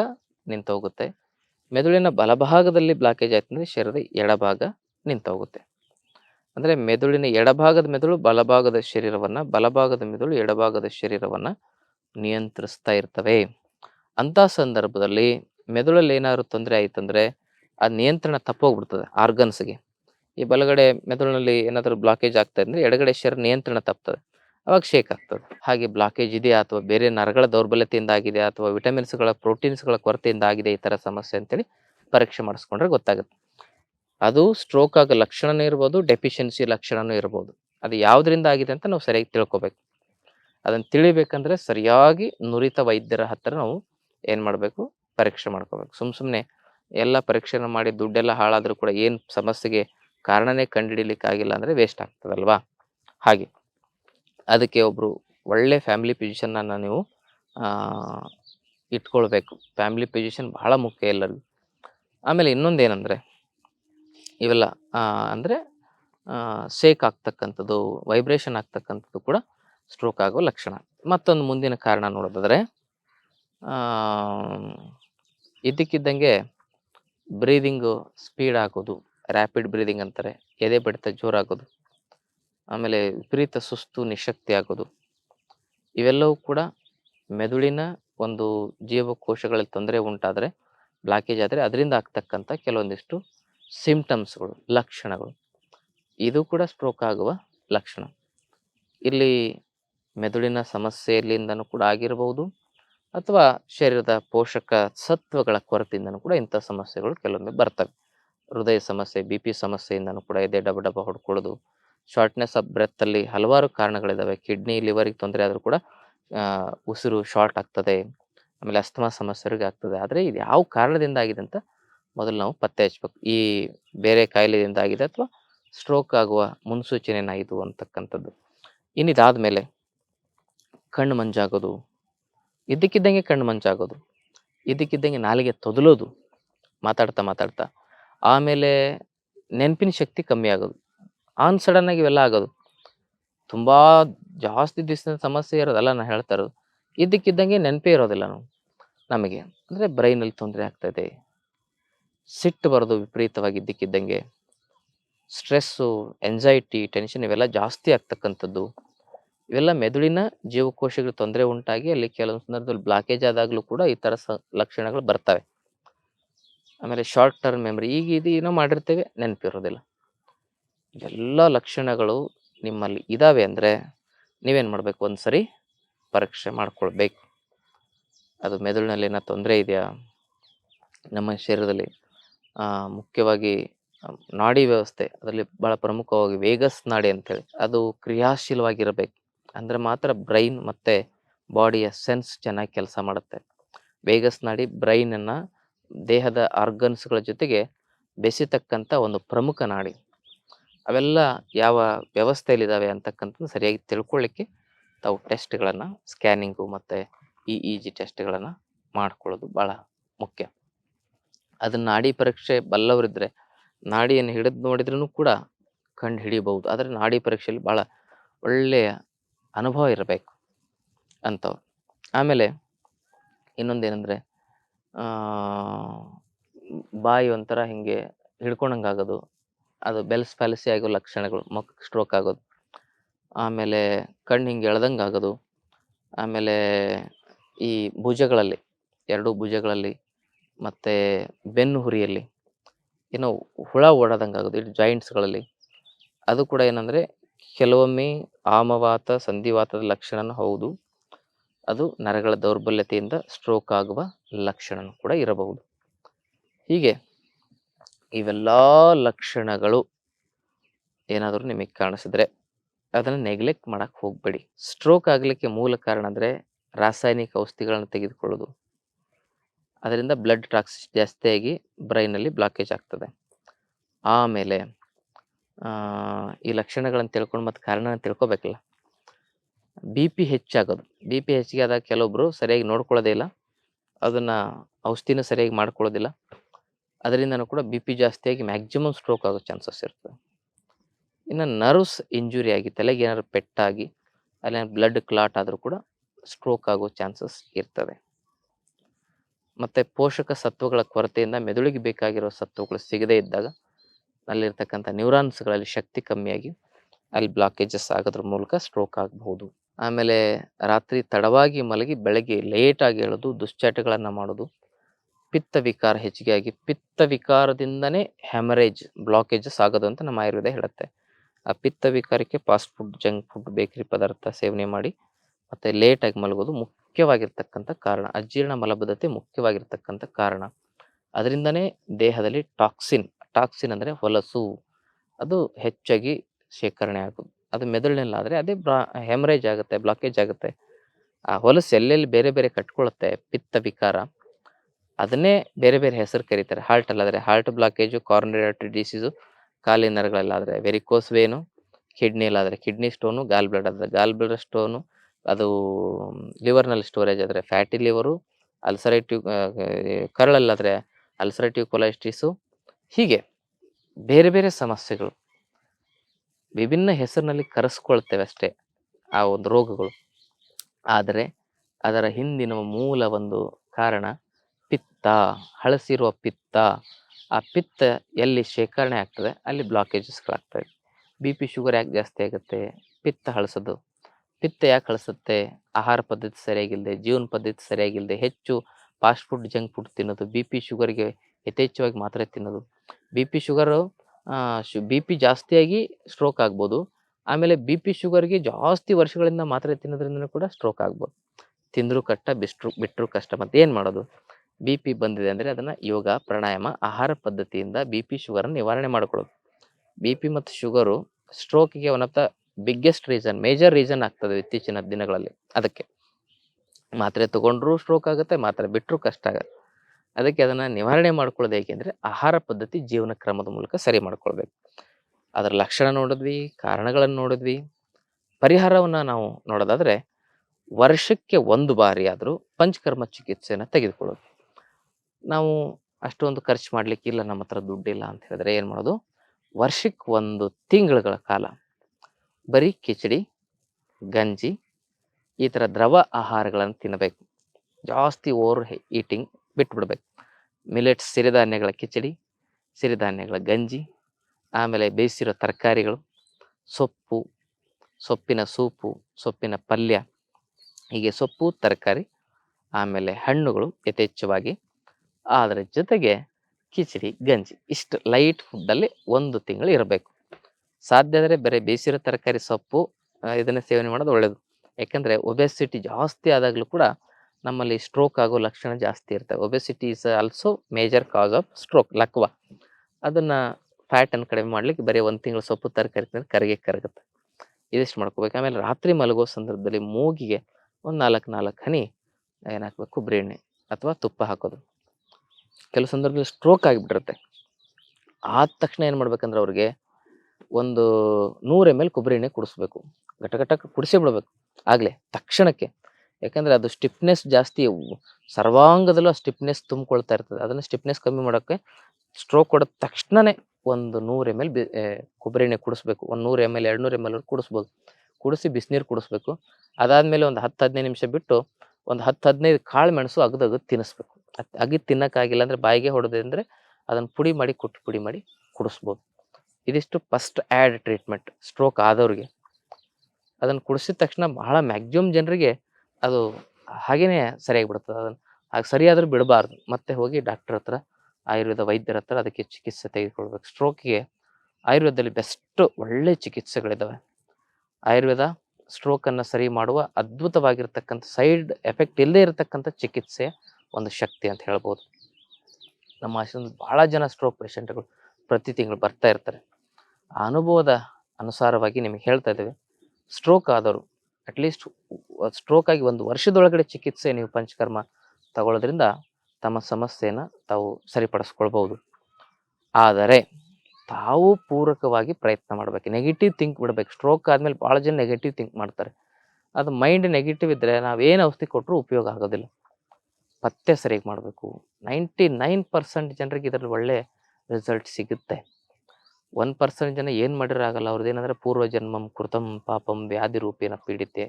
ನಿಂತೋಗುತ್ತೆ. ಮೆದುಳಿನ ಬಲಭಾಗದಲ್ಲಿ ಬ್ಲಾಕೇಜ್ ಆಯ್ತಂದರೆ ಶರೀರದ ಎಡಭಾಗ ನಿಂತೋಗುತ್ತೆ. ಅಂದ್ರೆ ಮೆದುಳಿನ ಎಡಭಾಗದ ಮೆದುಳು ಬಲಭಾಗದ ಶರೀರವನ್ನು, ಬಲಭಾಗದ ಮೆದುಳು ಎಡಭಾಗದ ಶರೀರವನ್ನ ನಿಯಂತ್ರಿಸ್ತಾ ಇರ್ತವೆ. ಅಂತ ಸಂದರ್ಭದಲ್ಲಿ ಮೆದುಳಲ್ಲಿ ಏನಾದ್ರು ತೊಂದರೆ ಆಯ್ತಂದ್ರೆ ಆ ನಿಯಂತ್ರಣ ತಪ್ಪೋಗ್ಬಿಡ್ತದೆ ಆರ್ಗನ್ಸ್ಗೆ ಈ ಬಲಗಡೆ ಮೆದುಳಿನಲ್ಲಿ ಏನಾದರೂ ಬ್ಲಾಕೇಜ್ ಆಗ್ತಾ ಇದ್ರೆ ಎಡಗಡೆ ಶರೀರ ನಿಯಂತ್ರಣ ತಪ್ತದೆ. ಅವಾಗ ಶೇಕ್ ಆಗ್ತದೆ. ಹಾಗೆ ಬ್ಲಾಕೇಜ್ ಇದೆಯಾ ಅಥವಾ ಬೇರೆ ನರಗಳ ದೌರ್ಬಲ್ಯತೆಯಿಂದ ಆಗಿದೆ ಅಥವಾ ವಿಟಮಿನ್ಸ್ಗಳ ಪ್ರೋಟೀನ್ಸ್ಗಳ ಕೊರತೆಯಿಂದ ಆಗಿದೆ ಈ ಥರ ಸಮಸ್ಯೆ ಅಂತೇಳಿ ಪರೀಕ್ಷೆ ಮಾಡಿಸ್ಕೊಂಡ್ರೆ ಗೊತ್ತಾಗುತ್ತೆ. ಅದು ಸ್ಟ್ರೋಕ್ ಆಗೋ ಲಕ್ಷಣನೂ ಇರ್ಬೋದು ಡೆಫಿಷಿಯನ್ಸಿ ಲಕ್ಷಣನೂ ಇರ್ಬೋದು. ಅದು ಯಾವುದರಿಂದ ಆಗಿದೆ ಅಂತ ನಾವು ಸರಿಯಾಗಿ ತಿಳ್ಕೊಬೇಕು. ಅದನ್ನು ತಿಳಿಬೇಕಂದ್ರೆ ಸರಿಯಾಗಿ ನುರಿತ ವೈದ್ಯರ ಹತ್ತಿರ ನಾವು ಏನು ಮಾಡಬೇಕು? ಪರೀಕ್ಷೆ ಮಾಡ್ಕೋಬೇಕು. ಸುಮ್ಮ ಸುಮ್ಮನೆ ಎಲ್ಲ ಪರೀಕ್ಷೆನ ಮಾಡಿ ದುಡ್ಡೆಲ್ಲ ಹಾಳಾದರೂ ಕೂಡ ಏನು ಸಮಸ್ಯೆಗೆ ಕಾರಣನೇ ಕಂಡುಹಿಡಿಲಿಕ್ಕೆ ಆಗಿಲ್ಲ ಅಂದ್ರೆ ವೇಸ್ಟ್ ಆಗ್ತದಲ್ವಾ? ಹಾಗೆ. ಅದಕ್ಕೆ ಒಬ್ರು ಒಳ್ಳೆ ಫ್ಯಾಮಿಲಿ ಫಿಸಿಷಿಯನ್ನ ನೀವು ಇಟ್ಕೊಳ್ಬೇಕು. ಫ್ಯಾಮಿಲಿ ಫಿಸಿಷಿಯನ್ ಬಹಳ ಮುಖ್ಯ ಎಲ್ಲರಿಗೂ. ಆಮೇಲೆ ಇನ್ನೊಂದೇನಂದ್ರೆ ಇವೆಲ್ಲ ಅಂದರೆ ಶೇಕ್ ಆಗ್ತಕ್ಕಂಥದ್ದು ವೈಬ್ರೇಷನ್ ಆಗ್ತಕ್ಕಂಥದ್ದು ಕೂಡ ಸ್ಟ್ರೋಕ್ ಆಗೋ ಲಕ್ಷಣ. ಮತ್ತೊಂದು ಮುಂದಿನ ಕಾರಣ ನೋಡೋದಾದ್ರೆ ಇದ್ದಕ್ಕಿದ್ದಂಗೆ ಬ್ರೀದಿಂಗು ಸ್ಪೀಡ್ ಆಗೋದು ರ್ಯಾಪಿಡ್ ಬ್ರೀದಿಂಗ್ ಅಂತಾರೆ, ಎದೆ ಬಡಿತ ಜೋರಾಗೋದು ಆಮೇಲೆ ವಿಪರೀತ ಸುಸ್ತು, ನಿಶಕ್ತಿ ಆಗೋದು, ಇವೆಲ್ಲವೂ ಕೂಡ ಮೆದುಳಿನ ಒಂದು ಜೀವಕೋಶಗಳಲ್ಲಿ ತೊಂದರೆ ಉಂಟಾದರೆ ಬ್ಲಾಕೇಜ್ ಆದರೆ, ಅದರಿಂದ ಆಗ್ತಕ್ಕಂಥ ಕೆಲವೊಂದಿಷ್ಟು ಸಿಂಪ್ಟಮ್ಸ್ಗಳು ಲಕ್ಷಣಗಳು. ಇದು ಕೂಡ ಸ್ಟ್ರೋಕ್ ಆಗುವ ಲಕ್ಷಣ. ಇಲ್ಲಿ ಮೆದುಳಿನ ಸಮಸ್ಯೆಯಲ್ಲಿಂದನೂ ಕೂಡ ಆಗಿರಬಹುದು ಅಥವಾ ಶರೀರದ ಪೋಷಕ ಸತ್ವಗಳ ಕೊರತೆಯಿಂದನೂ ಕೂಡ ಇಂಥ ಸಮಸ್ಯೆಗಳು ಕೆಲವೊಮ್ಮೆ ಬರ್ತವೆ. ಹೃದಯ ಸಮಸ್ಯೆ, ಬಿ ಪಿ ಸಮಸ್ಯೆಯಿಂದನೂ ಕೂಡ ಇದೆ, ಡಬ ಡಬ ಹೊಡ್ಕೊಳ್ಳೋದು. ಶಾರ್ಟ್ನೆಸ್ ಆಫ್ ಬ್ರೆತ್ತಲ್ಲಿ ಹಲವಾರು ಕಾರಣಗಳಿದ್ದಾವೆ ಕಿಡ್ನಿ ಲಿವರಿಗೆ ತೊಂದರೆ ಆದರೂ ಕೂಡ ಉಸಿರು ಶಾರ್ಟ್ ಆಗ್ತದೆ, ಆಮೇಲೆ ಅಸ್ತಮಾ ಸಮಸ್ಯೆಗಳಿಗೆ ಆಗ್ತದೆ. ಆದರೆ ಇದು ಯಾವ ಕಾರಣದಿಂದ ಆಗಿದೆ ಅಂತ ಮೊದಲು ನಾವು ಪತ್ತೆ ಹಚ್ಬೇಕು. ಈ ಬೇರೆ ಕಾಯಿಲೆಯಿಂದ ಆಗಿದೆ ಅಥವಾ ಸ್ಟ್ರೋಕ್ ಆಗುವ ಮುನ್ಸೂಚನೆ ಇದು ಅಂತಕ್ಕಂಥದ್ದು. ಇನ್ನಿದಾದ್ಮೇಲೆ ಕಣ್ಣು ಮಂಜಾಗೋದು. ಇದ್ದಕ್ಕಿದ್ದಂಗೆ ಕಣ್ಣು ಮಂಜಾಗೋದು. ಇದ್ದಕ್ಕಿದ್ದಂಗೆ ನಾಲಿಗೆ ತೊದಲೋದು. ಮಾತಾಡ್ತಾ ಮಾತಾಡ್ತಾ. ಆಮೇಲೆ ನೆನಪಿನ ಶಕ್ತಿ ಕಮ್ಮಿ ಆಗೋದು. ಆನ್ ಆಗಿ ಇವೆಲ್ಲ ಆಗೋದು. ತುಂಬ ಜಾಸ್ತಿ ದಿವಸದ ಸಮಸ್ಯೆ ಇರೋದಲ್ಲ ನಾನು ಹೇಳ್ತಾ ಇರೋದು. ಇದ್ದಕ್ಕಿದ್ದಂಗೆ ನೆನಪೇ ಇರೋದಿಲ್ಲ ನಾವು. ನಮಗೆ. ಅಂದರೆ ಬ್ರೈನಲ್ಲಿ ತೊಂದರೆ ಆಗ್ತದೆ ಸಿಟ್ಟು ಬರೋದು ವಿಪರೀತವಾಗಿ ಇದ್ದಕ್ಕಿದ್ದಂಗೆ ಸ್ಟ್ರೆಸ್ಸು ಎಂಜೈಟಿ ಟೆನ್ಷನ್ ಇವೆಲ್ಲ ಜಾಸ್ತಿ ಆಗ್ತಕ್ಕಂಥದ್ದು. ಇವೆಲ್ಲ ಮೆದುಳಿನ ಜೀವಕೋಶಗಳು ತೊಂದರೆ ಉಂಟಾಗಿ ಅಲ್ಲಿ ಕೆಲವೊಂದು ಸಂದರ್ಭದಲ್ಲಿ ಬ್ಲಾಕೇಜ್ ಆದಾಗಲೂ ಕೂಡ ಈ ಥರ ಸ, ಲಕ್ಷಣಗಳು ಬರ್ತವೆ. ಆಮೇಲೆ ಶಾರ್ಟ್ ಟರ್ಮ್ ಮೆಮರಿ ಈಗ ಇದು ಏನೋ ಮಾಡಿರ್ತೇವೆ, ನೆನಪಿರೋದಿಲ್ಲ. ಎಲ್ಲ ಲಕ್ಷಣಗಳು ನಿಮ್ಮಲ್ಲಿ ಇದ್ದಾವೆ ಅಂದರೆ ನೀವೇನು ಮಾಡಬೇಕು? ಒಂದು ಸರಿ ಪರೀಕ್ಷೆ ಮಾಡ್ಕೊಳ್ಬೇಕು. ಅದು ಮೆದುಳಿನಲ್ಲಿ ಏನೋ ತೊಂದರೆ ಇದೆಯಾ? ನಮ್ಮ ಶರೀರದಲ್ಲಿ ಮುಖ್ಯವಾಗಿ ನಾಡಿ ವ್ಯವಸ್ಥೆ ಅದರಲ್ಲಿ ಬಹಳ ಪ್ರಮುಖವಾಗಿ ವೇಗಸ್ ನಾಡಿ ಅಂತೇಳಿ ಅದು ಕ್ರಿಯಾಶೀಲವಾಗಿರಬೇಕು. ಅಂದರೆ ಮಾತ್ರ ಬ್ರೈನ್ ಮತ್ತು ಬಾಡಿಯ ಸೆನ್ಸ್ ಚೆನ್ನಾಗಿ ಕೆಲಸ ಮಾಡುತ್ತೆ. ವೇಗಸ್ ನಾಡಿ ಬ್ರೈನನ್ನು ದೇಹದ ಆರ್ಗನ್ಸ್ಗಳ ಜೊತೆಗೆ ಬೆಸಿತಕ್ಕಂಥ ಒಂದು ಪ್ರಮುಖ ನಾಡಿ. ಅವೆಲ್ಲ ಯಾವ ವ್ಯವಸ್ಥೆಯಲ್ಲಿದ್ದಾವೆ ಅಂತಕ್ಕಂಥದ್ದು ಸರಿಯಾಗಿ ತಿಳ್ಕೊಳ್ಳಿಕ್ಕೆ ತಾವು ಟೆಸ್ಟ್ಗಳನ್ನು, ಸ್ಕ್ಯಾನಿಂಗು ಮತ್ತು ಇ ಇ ಜಿ ಟೆಸ್ಟ್ಗಳನ್ನು ಮಾಡ್ಕೊಳ್ಳೋದು ಭಾಳ ಮುಖ್ಯ. ಅದನ್ನ ನಾಡಿ ಪರೀಕ್ಷೆ ಬಲ್ಲವರಿದ್ರೆ ನಾಡಿಯನ್ನು ಹಿಡಿದು ನೋಡಿದ್ರೂ ಕೂಡ ಕಂಡು ಹಿಡಿಯಬಹುದು. ಆದರೆ ನಾಡಿ ಪರೀಕ್ಷೆಯಲ್ಲಿ ಭಾಳ ಒಳ್ಳೆಯ ಅನುಭವ ಇರಬೇಕು ಅಂಥವ್ರು ಆಮೇಲೆ ಇನ್ನೊಂದೇನೆಂದರೆ ಬಾಯಿ ಒಂಥರ ಹಿಂಗೆ ಹಿಡ್ಕೊಂಡಂಗೆ ಆಗೋದು ಅದು ಬೆಲ್ಸ್ ಪ್ಯಾಲಸಿ ಆಗೋ ಲಕ್ಷಣಗಳು ಮಕ್ ಸ್ಟ್ರೋಕ್ ಆಗೋದು, ಆಮೇಲೆ ಕಣ್ಣು ಹಿಂಗೆ ಎಳ್ದಂಗೆ ಆಗೋದು ಆಮೇಲೆ ಈ ಭುಜಗಳಲ್ಲಿ, ಎರಡೂ ಭುಜಗಳಲ್ಲಿ ಮತ್ತು ಬೆನ್ನು ಹುರಿಯಲ್ಲಿ ಏನೋ ಹುಳ ಓಡಾದಂಗೆ ಆಗೋದು ಇಲ್ಲಿ ಜಾಯಿಂಟ್ಸ್ಗಳಲ್ಲಿ ಅದು ಕೂಡ ಏನಂದರೆ ಕೆಲವೊಮ್ಮೆ ಆಮವಾತ, ಸಂಧಿವಾತದ ಲಕ್ಷಣನೂ ಹೌದು. ಅದು ನರಗಳ ದೌರ್ಬಲ್ಯತೆಯಿಂದ ಸ್ಟ್ರೋಕ್ ಆಗುವ ಲಕ್ಷಣನೂ ಕೂಡ ಇರಬಹುದು. ಹೀಗೆ ಇವೆಲ್ಲ ಲಕ್ಷಣಗಳು ಏನಾದರೂ ನಿಮಗೆ ಕಾಣಿಸಿದ್ರೆ ಅದನ್ನು ನೆಗ್ಲೆಕ್ಟ್ ಮಾಡೋಕ್ಕೆ ಹೋಗಬೇಡಿ. ಸ್ಟ್ರೋಕ್ ಆಗಲಿಕ್ಕೆ ಮೂಲ ಕಾರಣ ಅಂದರೆ ರಾಸಾಯನಿಕ ಔಷಧಿಗಳನ್ನು ತೆಗೆದುಕೊಳ್ಳೋದು. ಅದರಿಂದ ಬ್ಲಡ್ ಟಾಕ್ಸಿಸ್ ಜಾಸ್ತಿಯಾಗಿ ಬ್ರೈನಲ್ಲಿ ಬ್ಲಾಕೇಜ್ ಆಗ್ತದೆ. ಆಮೇಲೆ ಈ ಲಕ್ಷಣಗಳನ್ನು ತಿಳ್ಕೊಂಡು ಮತ್ತು ಕಾರಣ ತಿಳ್ಕೊಬೇಕಲ್ಲ. ಬಿ ಪಿ ಹೆಚ್ಚಾಗೋದು ಬಿ ಪಿ ಹೆಚ್ಚಿಗೆ ಆದಾಗ ಕೆಲವೊಬ್ಬರು ಸರಿಯಾಗಿ ನೋಡ್ಕೊಳ್ಳೋದೇ ಇಲ್ಲ. ಅದನ್ನು ಔಷಧಿನೂ ಸರಿಯಾಗಿ ಮಾಡ್ಕೊಳ್ಳೋದಿಲ್ಲ. ಅದರಿಂದನೂ ಕೂಡ ಬಿ ಪಿ ಜಾಸ್ತಿಯಾಗಿ ಮ್ಯಾಕ್ಸಿಮಮ್ ಸ್ಟ್ರೋಕ್ ಆಗೋ ಚಾನ್ಸಸ್ ಇರ್ತದೆ. ಇನ್ನು ನರ್ವ್ಸ್ ಇಂಜುರಿ ಆಗಿ, ತಲೆಗೆ ಏನಾದ್ರು ಪೆಟ್ಟಾಗಿ ಅಲ್ಲಿ ಬ್ಲಡ್ ಕ್ಲಾಟ್ ಆದರೂ ಕೂಡ ಸ್ಟ್ರೋಕ್ ಆಗೋ ಚಾನ್ಸಸ್ ಇರ್ತದೆ. ಮತ್ತು ಪೋಷಕ ಸತ್ವಗಳ ಕೊರತೆಯಿಂದ ಮೆದುಳಿಗೆ ಬೇಕಾಗಿರೋ ಸತ್ವಗಳು ಸಿಗದೇ ಇದ್ದಾಗ ಅಲ್ಲಿರ್ತಕ್ಕಂಥ ನ್ಯೂರಾನ್ಸ್ಗಳಲ್ಲಿ ಶಕ್ತಿ ಕಮ್ಮಿಯಾಗಿ ಅಲ್ಲಿ ಬ್ಲಾಕೇಜಸ್ ಆಗೋದ್ರ ಮೂಲಕ ಸ್ಟ್ರೋಕ್ ಆಗಬಹುದು. ಆಮೇಲೆ ರಾತ್ರಿ ತಡವಾಗಿ ಮಲಗಿ ಬೆಳಗ್ಗೆ ಲೇಟಾಗಿ ಹೇಳೋದು ದುಶ್ಚಟಗಳನ್ನು ಮಾಡೋದು, ಪಿತ್ತ ವಿಕಾರ ಹೆಚ್ಚಿಗೆ ಆಗಿ ಪಿತ್ತ ವಿಕಾರದಿಂದನೇ ಹ್ಯಾಮರೇಜ್ ಬ್ಲಾಕೇಜಸ್ ಆಗೋದು ಅಂತ ನಮ್ಮ ಆಯುರ್ವೇದ ಹೇಳುತ್ತೆ. ಆ ಪಿತ್ತ ವಿಕಾರಕ್ಕೆ fast food junk food bakery ಪದಾರ್ಥ ಸೇವನೆ ಮಾಡಿ ಮತ್ತು ಲೇಟಾಗಿ ಮಲಗೋದು ಮುಖ್ಯವಾಗಿರ್ತಕ್ಕಂಥ ಕಾರಣ. ಅಜೀರ್ಣ ಮಲಬದ್ಧತೆ ಮುಖ್ಯವಾಗಿರ್ತಕ್ಕಂಥ ಕಾರಣ. ಅದರಿಂದನೇ ದೇಹದಲ್ಲಿ ಟಾಕ್ಸಿನ್ ಟಾಕ್ಸಿನ್ ಅಂದರೆ ಹೊಲಸು. ಅದು ಹೆಚ್ಚಾಗಿ ಶೇಖರಣೆ ಆಗೋದು. ಅದು ಮೆದುಳಿನಲ್ಲಾದರೆ ಅದೇ ಬ್ರಾ ಹೆಮರೇಜ್ ಆಗುತ್ತೆ ಬ್ಲಾಕೇಜ್ ಆಗುತ್ತೆ. ಆ ಹೊಲಸು ಎಲ್ಲೆಲ್ಲಿ ಬೇರೆ ಬೇರೆ ಕಟ್ಕೊಳ್ಳುತ್ತೆ ಪಿತ್ತ ವಿಕಾರ, ಅದನ್ನೇ ಬೇರೆ ಬೇರೆ ಹೆಸರು ಕರೀತಾರೆ. ಹಾರ್ಟ್ ಅಲ್ಲಾದರೆ ಹಾರ್ಟ್ ಬ್ಲಾಕೇಜು ಕಾರ್ನರಿ ಡಿಸೀಸು ಕಾಲಿನ ನರಗಳಲ್ಲಾದರೆ ವೆರಿಕೋಸ್ ವೇನು ಕಿಡ್ನಿಲಾದರೆ ಕಿಡ್ನಿ ಸ್ಟೋನು ಗಾಲ್ ಬ್ಲಡ್ ಆದರೆ ಗಾಲ್ ಬ್ಲಡ್ ಸ್ಟೋನು ಅದು ಲಿವರ್ನಲ್ಲಿ ಸ್ಟೋರೇಜ್ ಆದರೆ ಫ್ಯಾಟಿ ಲಿವರು, ಅಲ್ಸರೇಟಿವ್ ಕರಳಲ್ಲಾದರೆ ಅಲ್ಸರೇಟಿವ್ ಕೊಲೈಸ್ಟಿಸು, ಹೀಗೆ ಬೇರೆ ಬೇರೆ ಸಮಸ್ಯೆಗಳು. ವಿಭಿನ್ನ ಹೆಸರಿನಲ್ಲಿ ಕರೆಸ್ಕೊಳ್ತೇವೆ ಅಷ್ಟೇ ಆ ಒಂದು ರೋಗಗಳು. ಆದರೆ ಅದರ ಹಿಂದಿನ ಮೂಲ ಒಂದು ಕಾರಣ ಪಿತ್ತ, ಹಳಸಿರುವ ಪಿತ್ತ. ಆ ಪಿತ್ತ ಎಲ್ಲಿ ಶೇಖರಣೆ ಆಗ್ತದೆ ಅಲ್ಲಿ ಬ್ಲಾಕೇಜಸ್ಗಳಾಗ್ತವೆ ಬಿ ಪಿ ಶುಗರ್ ಯಾಕೆ ಜಾಸ್ತಿ ಆಗುತ್ತೆ? ಪಿತ್ತ ಹಳಸೋದು. ಪಿತ್ತ ಯಾಕೆ ಕಳಿಸುತ್ತೆ? ಆಹಾರ ಪದ್ಧತಿ ಸರಿಯಾಗಿಲ್ಲದೆ ಜೀವನ ಪದ್ಧತಿ ಸರಿಯಾಗಿಲ್ಲದೆ ಹೆಚ್ಚು ಫಾಸ್ಟ್ ಫುಡ್ ಜಂಕ್ ಫುಡ್ ತಿನ್ನೋದು ಬಿ ಪಿ ಶುಗರ್ಗೆ ಯಥೇಚ್ಛವಾಗಿ ಮಾತ್ರೆ ತಿನ್ನೋದು. ಬಿ ಪಿ ಶುಗರು ಶು ಬಿ ಪಿ ಜಾಸ್ತಿಯಾಗಿ ಸ್ಟ್ರೋಕ್ ಆಗ್ಬೋದು. ಆಮೇಲೆ ಬಿ ಪಿ ಶುಗರ್ಗೆ ಜಾಸ್ತಿ ವರ್ಷಗಳಿಂದ ಮಾತ್ರೆ ತಿನ್ನೋದ್ರಿಂದ ಕೂಡ ಸ್ಟ್ರೋಕ್ ಆಗ್ಬೋದು. ತಿಂದರೂ ಕಷ್ಟ ಬಿಸ್ಟ್ರು ಬಿಟ್ಟರು ಕಷ್ಟ, ಮತ್ತು ಏನು ಮಾಡೋದು? ಬಿ ಪಿ ಬಂದಿದೆ ಅಂದರೆ ಅದನ್ನು ಯೋಗ, ಪ್ರಾಣಾಯಾಮ, ಆಹಾರ ಪದ್ಧತಿಯಿಂದ ಬಿ ಪಿ ಶುಗರನ್ನು ನಿವಾರಣೆ ಮಾಡಿಕೊಳ್ಳೋದು. ಬಿ ಪಿ ಮತ್ತು sugar ಸ್ಟ್ರೋಕಿಗೆ one of the biggest reason major reason ಆಗ್ತದೆ ಇತ್ತೀಚಿನ ದಿನಗಳಲ್ಲಿ. ಅದಕ್ಕೆ ಮಾತ್ರೆ ತಗೊಂಡ್ರೂ ಸ್ಟ್ರೋಕ್ ಆಗುತ್ತೆ, ಮಾತ್ರೆ ಬಿಟ್ಟರೂ ಕಷ್ಟ ಆಗುತ್ತೆ. ಅದಕ್ಕೆ ಅದನ್ನು ನಿವಾರಣೆ ಮಾಡ್ಕೊಳ್ಳೋದು ಏಕೆಂದರೆ ಆಹಾರ ಪದ್ಧತಿ ಜೀವನ ಕ್ರಮದ ಮೂಲಕ ಸರಿ ಮಾಡ್ಕೊಳ್ಬೇಕು. ಅದರ ಲಕ್ಷಣ ನೋಡಿದ್ವಿ, ಕಾರಣಗಳನ್ನು ನೋಡಿದ್ವಿ. ಪರಿಹಾರವನ್ನು ನಾವು ನೋಡೋದಾದರೆ ವರ್ಷಕ್ಕೆ ಒಂದು ಬಾರಿ ಆದರೂ ಪಂಚಕರ್ಮ ಚಿಕಿತ್ಸೆಯನ್ನು ತೆಗೆದುಕೊಳ್ಳೋದು. ನಾವು ಅಷ್ಟೊಂದು ಖರ್ಚು ಮಾಡಲಿಕ್ಕಿಲ್ಲ, ನಮ್ಮ ಹತ್ರ ದುಡ್ಡಿಲ್ಲ ಅಂತ ಹೇಳಿದ್ರೆ ಏನು ಮಾಡೋದು? ವರ್ಷಕ್ಕೆ ಒಂದು ತಿಂಗಳುಗಳ ಕಾಲ ಬರೀ ಕಿಚಡಿ, ಗಂಜಿ, ಈ ಥರ ದ್ರವ ಆಹಾರಗಳನ್ನು ತಿನ್ನಬೇಕು ಜಾಸ್ತಿ ಓವರ್ ಈಟಿಂಗ್ ಬಿಟ್ಬಿಡ್ಬೇಕು. ಮಿಲೆಟ್ಸ್, ಸಿರಿಧಾನ್ಯಗಳ ಕಿಚಡಿ, ಸಿರಿಧಾನ್ಯಗಳ ಗಂಜಿ, ಆಮೇಲೆ ಬೇಯಿಸಿರೋ ತರಕಾರಿಗಳು, ಸೊಪ್ಪು, ಸೊಪ್ಪಿನ ಸೂಪು, ಸೊಪ್ಪಿನ ಪಲ್ಯ, ಹೀಗೆ ಸೊಪ್ಪು, ತರಕಾರಿ, ಆಮೇಲೆ ಹಣ್ಣುಗಳು ಯಥೇಚ್ಛವಾಗಿ. ಅದರ ಜೊತೆಗೆ ಕಿಚಡಿ, ಗಂಜಿ ಇಷ್ಟು ಲೈಟ್ ಫುಡ್ಡಲ್ಲಿ ಒಂದು ತಿಂಗಳು ಇರಬೇಕು. ಸಾಧ್ಯ ಆದರೆ ಬರೀ ಬೇಯಿಸಿರೋ ತರಕಾರಿ ಸೊಪ್ಪು ಇದನ್ನು ಸೇವನೆ ಮಾಡೋದು ಒಳ್ಳೆಯದು ಯಾಕಂದರೆ ಒಬೆಸಿಟಿ ಜಾಸ್ತಿ ಆದಾಗಲೂ ಕೂಡ ನಮ್ಮಲ್ಲಿ ಸ್ಟ್ರೋಕ್ ಆಗೋ ಲಕ್ಷಣ ಜಾಸ್ತಿ ಇರ್ತವೆ. Obesity is also major cause of stroke ಲಕ್ವ. ಅದನ್ನು ಫ್ಯಾಟನ್ನು ಕಡಿಮೆ ಮಾಡಲಿಕ್ಕೆ ಬರೀ ಒಂದು ತಿಂಗಳು ಸೊಪ್ಪು ತರಕಾರಿ ತಿಂದರೆ ಕರಗೆ ಕರಗುತ್ತೆ. ಇದಿಷ್ಟು ಮಾಡ್ಕೋಬೇಕು? ಆಮೇಲೆ ರಾತ್ರಿ ಮಲಗೋ ಸಂದರ್ಭದಲ್ಲಿ ಮೂಗಿಗೆ ಒಂದು ನಾಲ್ಕು ನಾಲ್ಕು ಹನಿ, ಏನು ಹಾಕ್ಬೇಕು? ಎಣ್ಣೆ ಅಥವಾ ತುಪ್ಪ ಹಾಕೋದು. ಕೆಲವು ಸಂದರ್ಭದಲ್ಲಿ ಸ್ಟ್ರೋಕ್ ಆಗಿಬಿಟ್ಟಿರುತ್ತೆ. ಆದ ತಕ್ಷಣ ಏನು ಮಾಡ್ಬೇಕಂದ್ರೆ ಅವ್ರಿಗೆ ಒಂದು ನೂರು ಎಂ ಎಲ್ ಕೊಬ್ಬರಿ ಎಣ್ಣೆ ಕುಡಿಸ್ಬೇಕು. ಘಟಘಟಕ್ಕೆ ಘಟ ಕುಡಿಸೇ ಬಿಡ್ಬೇಕು. ಆಗಲೇ, ತಕ್ಷಣಕ್ಕೆ. ಯಾಕಂದರೆ ಅದು ಸ್ಟಿಫ್ನೆಸ್ ಜಾಸ್ತಿ, ಸರ್ವಾಂಗದಲ್ಲೂ ಆ ಸ್ಟಿಫ್ನೆಸ್ ತುಂಬಿಕೊಳ್ತಾ ಇರ್ತದೆ. ಅದನ್ನು ಸ್ಟಿಫ್ನೆಸ್ ಕಮ್ಮಿ ಮಾಡೋಕ್ಕೆ ಸ್ಟ್ರೋಕ್ ಹೊಡೆದ ತಕ್ಷಣವೇ ಒಂದು ನೂರು ಎಂ ಎಲ್ ಬಿ ಕೊಬ್ಬರಿ ಎಣ್ಣೆ ಕುಡಿಸ್ಬೇಕು. ಒಂದು ನೂರು ಎಂ ಎಲ್ ಎರಡು ನೂರು ಎಂ ಎಲ್ ಕುಡಿಸ್ಬೋದು. ಕುಡಿಸಿ ಬಿಸಿನೀರು ಕುಡಿಸ್ಬೇಕು. ಅದಾದಮೇಲೆ ಒಂದು ಹತ್ತು ಹದಿನೈದು ನಿಮಿಷ ಬಿಟ್ಟು ಒಂದು ಹತ್ತು ಹದಿನೈದು ಕಾಳು ಮೆಣಸು ಅಗ್ದಗ್ ಅಗದು ತಿನ್ನಿಸ್ಬೇಕು ಅಗಿದು ತಿನ್ನೋಕ್ಕಾಗಿಲ್ಲ ಅಂದರೆ ಬಾಯಿಗೆ ಹೊಡೆದೆ ಅಂದರೆ ಅದನ್ನು ಪುಡಿ ಮಾಡಿ, ಕುಟ್ಟಿ ಪುಡಿ ಮಾಡಿ ಕುಡಿಸ್ಬೋದು. ಇದಿಷ್ಟು ಫಸ್ಟ್ ಆ್ಯಡ್ ಟ್ರೀಟ್ಮೆಂಟ್ ಸ್ಟ್ರೋಕ್ ಆದವ್ರಿಗೆ. ಅದನ್ನು ಕುಡಿಸಿದ ತಕ್ಷಣ ಬಹಳ ಮ್ಯಾಕ್ಸಿಮಮ್ ಜನರಿಗೆ ಅದು ಹಾಗೇ ಸರಿಯಾಗಿ ಬಿಡ್ತದೆ. ಅದನ್ನು ಹಾಗೆ ಸರಿಯಾದರೂ ಬಿಡಬಾರ್ದು. ಮತ್ತೆ ಹೋಗಿ ಡಾಕ್ಟರ್ ಹತ್ರ, ಆಯುರ್ವೇದ ವೈದ್ಯರ ಹತ್ರ ಅದಕ್ಕೆ ಚಿಕಿತ್ಸೆ ತೆಗೆದುಕೊಳ್ಬೇಕು. ಸ್ಟ್ರೋಕಿಗೆ ಆಯುರ್ವೇದದಲ್ಲಿ ಬೆಸ್ಟ್ ಒಳ್ಳೆ ಚಿಕಿತ್ಸೆಗಳಿದ್ದಾವೆ ಆಯುರ್ವೇದ ಸ್ಟ್ರೋಕನ್ನು ಸರಿ ಮಾಡುವ ಅದ್ಭುತವಾಗಿರ್ತಕ್ಕಂಥ ಸೈಡ್ ಎಫೆಕ್ಟ್ ಇಲ್ಲದೆ ಇರತಕ್ಕಂಥ ಚಿಕಿತ್ಸೆ ಒಂದು ಶಕ್ತಿ ಅಂತ ಹೇಳ್ಬೋದು. ನಮ್ಮ ಆಶ್ರಮದಲ್ಲಿ ಭಾಳ ಜನ ಸ್ಟ್ರೋಕ್ ಪೇಷಂಟ್ಗಳು ಪ್ರತಿ ತಿಂಗಳು ಬರ್ತಾ ಇರ್ತಾರೆ. ಆ ಅನುಭವದ ಅನುಸಾರವಾಗಿ ನಿಮಗೆ ಹೇಳ್ತಾ ಇದ್ದೇವೆ. ಸ್ಟ್ರೋಕ್ ಆದವರು ಅಟ್ಲೀಸ್ಟ್ ಸ್ಟ್ರೋಕ್ ಆಗಿ ಒಂದು ವರ್ಷದೊಳಗಡೆ ಚಿಕಿತ್ಸೆ ನೀವು ಪಂಚಕರ್ಮ ತಗೊಳ್ಳೋದ್ರಿಂದ ತಮ್ಮ ಸಮಸ್ಯೆಯನ್ನು ತಾವು ಸರಿಪಡಿಸ್ಕೊಳ್ಬಹುದು. ಆದರೆ ತಾವು ಪೂರಕವಾಗಿ ಪ್ರಯತ್ನ ಮಾಡಬೇಕು. ನೆಗೆಟಿವ್ ಥಿಂಕ್ ಬಿಡಬೇಕು. ಸ್ಟ್ರೋಕ್ ಆದಮೇಲೆ ಭಾಳ ಜನ ನೆಗೆಟಿವ್ ಥಿಂಕ್ ಮಾಡ್ತಾರೆ. ಅದು ಮೈಂಡ್ ನೆಗೆಟಿವ್ ಇದ್ದರೆ ನಾವೇನು ಔಷಧಿ ಕೊಟ್ಟರೂ ಉಪಯೋಗ ಆಗೋದಿಲ್ಲ. ಪತ್ತೆ ಸರಿಯಾಗಿ ಮಾಡಬೇಕು. ನೈಂಟಿ ನೈನ್ ಪರ್ಸೆಂಟ್ ಜನರಿಗೆ ಇದರಲ್ಲಿ ಒಳ್ಳೆ ರಿಸಲ್ಟ್ ಸಿಗುತ್ತೆ. ಒನ್ ಪರ್ಸೆಂಟ್ ಜನ ಏನು ಮಾಡಿರಾಗಲ್ಲ ಅವ್ರದ್ದು ಏನಂದ್ರೆ ಪೂರ್ವ ಜನ್ಮಂ ಕೃತಂ ಪಾಪಂ ವ್ಯಾಧಿ ರೂಪೇನ ಪೀಡಿತೆ.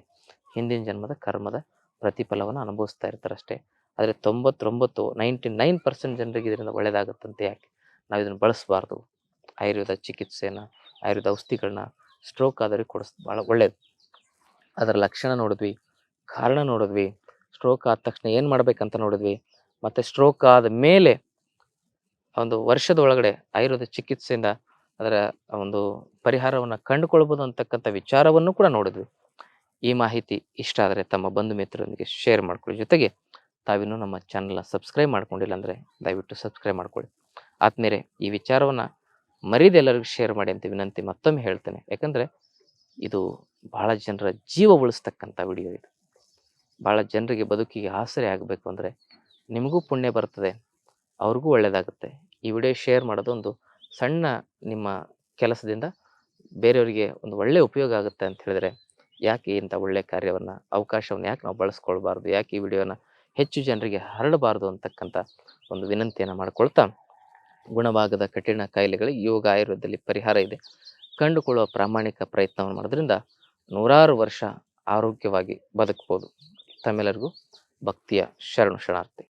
ಹಿಂದಿನ ಜನ್ಮದ ಕರ್ಮದ ಪ್ರತಿಫಲವನ್ನು ಅನುಭವಿಸ್ತಾ ಇರ್ತಾರೆ ಅಷ್ಟೇ. ಆದರೆ ತೊಂಬತ್ತೊಂಬತ್ತು, ನೈಂಟಿ ನೈನ್ ಪರ್ಸೆಂಟ್ ಜನರಿಗೆ ಇದರಿಂದ ಒಳ್ಳೆಯದಾಗುತ್ತಂತೆ ಯಾಕೆ? ನಾವು ಇದನ್ನು ಬಳಸಬಾರ್ದು. ಆಯುರ್ವೇದ ಚಿಕಿತ್ಸೆನ, ಆಯುರ್ವೇದ ಔಷಧಿಗಳನ್ನ ಸ್ಟ್ರೋಕ್ ಆದರೆ ಕೊಡಿಸ್ ಭಾಳ ಒಳ್ಳೇದು. ಅದರ ಲಕ್ಷಣ ನೋಡಿದ್ವಿ, ಕಾರಣ ನೋಡಿದ್ವಿ ಸ್ಟ್ರೋಕ್ ಆದ ತಕ್ಷಣ ಏನು ಮಾಡಬೇಕಂತ ನೋಡಿದ್ವಿ. ಮತ್ತು ಸ್ಟ್ರೋಕ್ ಆದ ಮೇಲೆ ಒಂದು ವರ್ಷದ ಒಳಗಡೆ ಆಯುರ್ವೇದ ಚಿಕಿತ್ಸೆಯಿಂದ ಅದರ ಒಂದು ಪರಿಹಾರವನ್ನು ಕಂಡುಕೊಳ್ಬೋದು ಅಂತಕ್ಕಂಥ ವಿಚಾರವನ್ನು ಕೂಡ ನೋಡಿದ್ವಿ. ಈ ಮಾಹಿತಿ ಇಷ್ಟ ಆದರೆ ತಮ್ಮ ಬಂಧು ಮಿತ್ರರೊಂದಿಗೆ ಶೇರ್ ಮಾಡ್ಕೊಳ್ಳಿ. ಜೊತೆಗೆ ತಾವಿನ್ನೂ ನಮ್ಮ ಚಾನಲ್ನ ಸಬ್ಸ್ಕ್ರೈಬ್ ಮಾಡ್ಕೊಂಡಿಲ್ಲ ಅಂದರೆ ದಯವಿಟ್ಟು ಸಬ್ಸ್ಕ್ರೈಬ್ ಮಾಡ್ಕೊಳ್ಳಿ. ಆದ್ಮೇಲೆ ಈ ವಿಚಾರವನ್ನು ಮರೀದೆಲ್ಲರಿಗೂ ಶೇರ್ ಮಾಡಿ ಅಂತ ವಿನಂತಿ ಮತ್ತೊಮ್ಮೆ ಹೇಳ್ತೇನೆ. ಯಾಕಂದರೆ ಇದು ಬಹಳ ಜನರ ಜೀವ ಉಳಿಸ್ತಕ್ಕಂಥ ವಿಡಿಯೋ ಇದು. ಭಾಳ ಜನರಿಗೆ ಬದುಕಿಗೆ ಆಸರೆ ಆಗಬೇಕು ಅಂದರೆ ನಿಮಗೂ ಪುಣ್ಯ ಬರ್ತದೆ, ಅವ್ರಿಗೂ ಒಳ್ಳೆಯದಾಗುತ್ತೆ ಈ ವಿಡಿಯೋ ಶೇರ್ ಮಾಡೋದು ಒಂದು ಸಣ್ಣ ನಿಮ್ಮ ಕೆಲಸದಿಂದ ಬೇರೆಯವರಿಗೆ ಒಂದು ಒಳ್ಳೆಯ ಉಪಯೋಗ ಆಗುತ್ತೆ ಅಂತ ಹೇಳಿದ್ರೆ, ಯಾಕೆ ಇಂಥ ಒಳ್ಳೆಯ ಕಾರ್ಯವನ್ನು, ಅವಕಾಶವನ್ನು ಯಾಕೆ ನಾವು ಬಳಸ್ಕೊಳ್ಬಾರ್ದು, ಯಾಕೆ ಈ ವಿಡಿಯೋನ ಹೆಚ್ಚು ಜನರಿಗೆ ಹರಡಬಾರ್ದು ಅಂತಕ್ಕಂಥ ಒಂದು ವಿನಂತಿಯನ್ನು ಮಾಡಿಕೊಳ್ತಾ ಗುಣವಾಗದ ಕಠಿಣ ಕಾಯಿಲೆಗಳಿಗೆ ಯೋಗ ಆಯುರ್ವೇದದಲ್ಲಿ ಪರಿಹಾರ ಇದೆ. ಕಂಡುಕೊಳ್ಳುವ ಪ್ರಾಮಾಣಿಕ ಪ್ರಯತ್ನವನ್ನು ಮಾಡೋದ್ರಿಂದ ನೂರಾರು ವರ್ಷ ಆರೋಗ್ಯವಾಗಿ ಬದುಕ್ಬೋದು. ತಮ್ಮೆಲ್ಲರಿಗೂ ಭಕ್ತಿಯ ಶರಣು ಶರಣಾರ್ಥಿ.